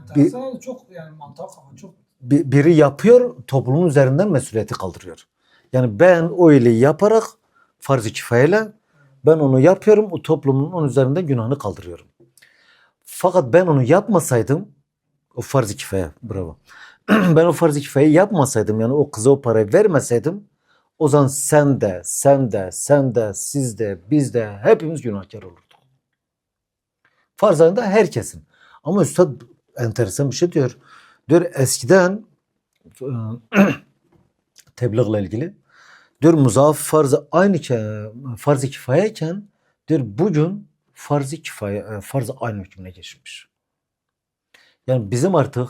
Enteresan çok yani mantığa kafa çok bi- biri yapıyor, toplumun üzerinden mesuliyeti kaldırıyor. Yani ben o iyiliği yaparak farz-ı kifayeyle ben onu yapıyorum, o toplumun onun üzerinden günahını kaldırıyorum. Fakat ben onu yapmasaydım, o farz-ı kifaye, bravo. ben o farz-ı kifayeyi yapmasaydım, yani o kıza o parayı vermeseydim, o zaman sen de, sen de, sen de, siz de, biz de hepimiz günahkar olurduk. Farz ayında herkesin. Ama Üstad enteresan bir şey diyor. Diyor eskiden e, tebliğle ilgili diyor muzaf farzı aynı farz-ı kifayeyken diyor bugün farz-ı kifaye farz-ı aynı hükmüne geçmiş. Yani bizim artık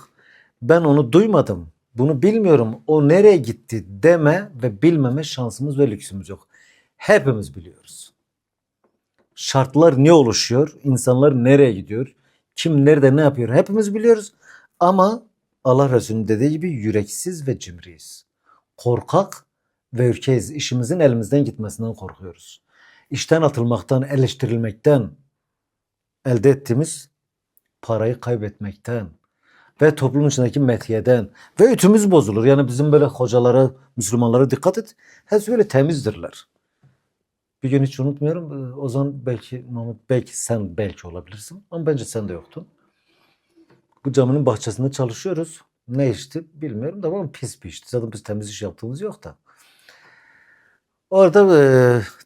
ben onu duymadım, bunu bilmiyorum, o nereye gitti deme ve bilmeme şansımız ve lüksümüz yok. Hepimiz biliyoruz. Şartlar ne oluşuyor, insanlar nereye gidiyor, kim nerede ne yapıyor hepimiz biliyoruz. Ama Allah Resulü'nün dediği gibi yüreksiz ve cimriyiz. Korkak ve ürkeyiz. İşimizin elimizden gitmesinden korkuyoruz. İşten atılmaktan, eleştirilmekten, elde ettiğimiz parayı kaybetmekten ve toplum içindeki medyeden ve ütümüz bozulur. Yani bizim böyle hocalara, Müslümanlara dikkat et. Hepsi böyle temizdirler. Bir gün hiç unutmuyorum. O zaman belki Mahmut belki sen belki olabilirsin ama bence sen de yoktun. Bu caminin bahçesinde çalışıyoruz. Ne işti bilmiyorum da ama pis bir işti. Zaten biz temiz iş yaptığımız yok da. Orada e,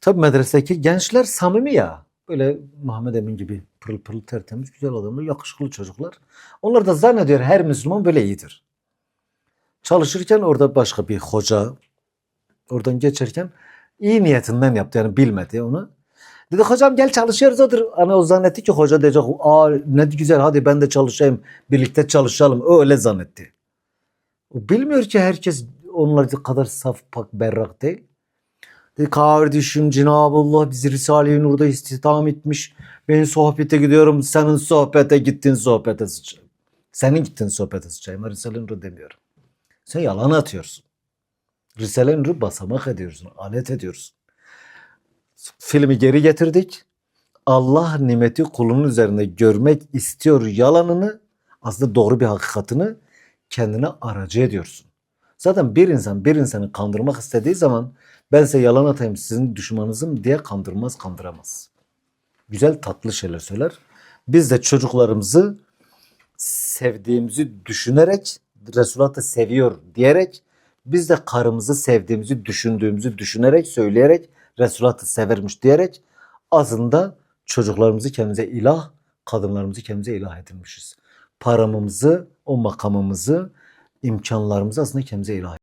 tabii medresedeki gençler samimi ya. Böyle Muhammed Emin gibi pırıl pırıl tertemiz güzel adamlar, yakışıklı çocuklar. Onlar da zannediyor her Müslüman böyle iyidir. Çalışırken orada başka bir hoca oradan geçerken iyi niyetinden yaptı yani bilmedi onu. Dedi hocam gel çalışıyoruz odur. Hani o zannetti ki hoca diyecek aa ne güzel hadi ben de çalışayım birlikte çalışalım. Öyle zannetti. O bilmiyor ki herkes onlar kadar saf pak berrak değil. Dedi kardeşim Cenab-ı Allah bizi Risale-i Nur'da istihdam etmiş. Ben sohbete gidiyorum. Senin sohbete gittin sohbete sıçayım. Senin gittin sohbete sıçayım. Risale-i Nur demiyorum. Sen yalan atıyorsun. Risale-i basamak ediyorsun. Alet ediyorsun. Filmi geri getirdik. Allah nimeti kulunun üzerinde görmek istiyor yalanını aslında doğru bir hakikatini kendine aracı ediyorsun. Zaten bir insan bir insanı kandırmak istediği zaman ben size yalan atayım sizin düşmanınızım diye kandırmaz kandıramaz. Güzel tatlı şeyler söyler. Biz de çocuklarımızı sevdiğimizi düşünerek Resulullah seviyor diyerek biz de karımızı sevdiğimizi düşündüğümüzü düşünerek söyleyerek Resulullah da severmiş diyerek aslında çocuklarımızı kendimize ilah, kadınlarımızı kendimize ilah edinmişiz. Paramımızı, o makamımızı, imkanlarımızı aslında kendimize ilah